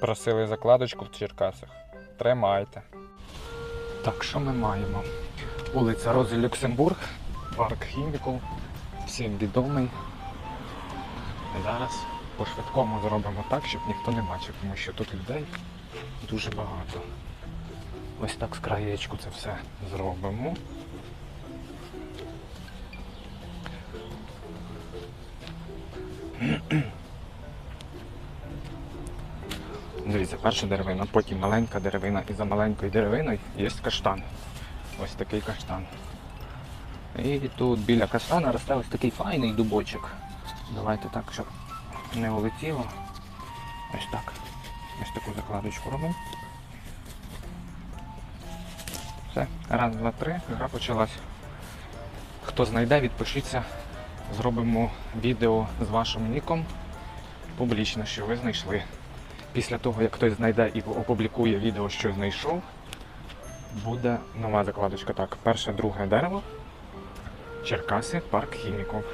Просили закладочку в Черкасах. Тримайте. Так, що ми маємо? Вулиця Розі Люксембург, парк Хімікул, всім відомий. Зараз по швидкому зробимо так, щоб ніхто не бачив, тому що тут людей дуже багато. Ось так з краєчку це все зробимо. Дивіться, перша деревина, потім маленька деревина, і за маленькою деревиною є каштан. Ось такий каштан. І тут біля каштана росте ось такий файний дубочок. Давайте так, щоб не улетіло. Ось так. Ось таку закладочку робимо. Все, раз, два, три, гра почалась. Хто знайде, відпишіться. Зробимо відео з вашим ніком публічно, що ви знайшли. Після того, як хтось знайде і опублікує відео, що знайшов, буде нова закладочка. Так, перше, друге дерево. Черкаси, парк хіміків.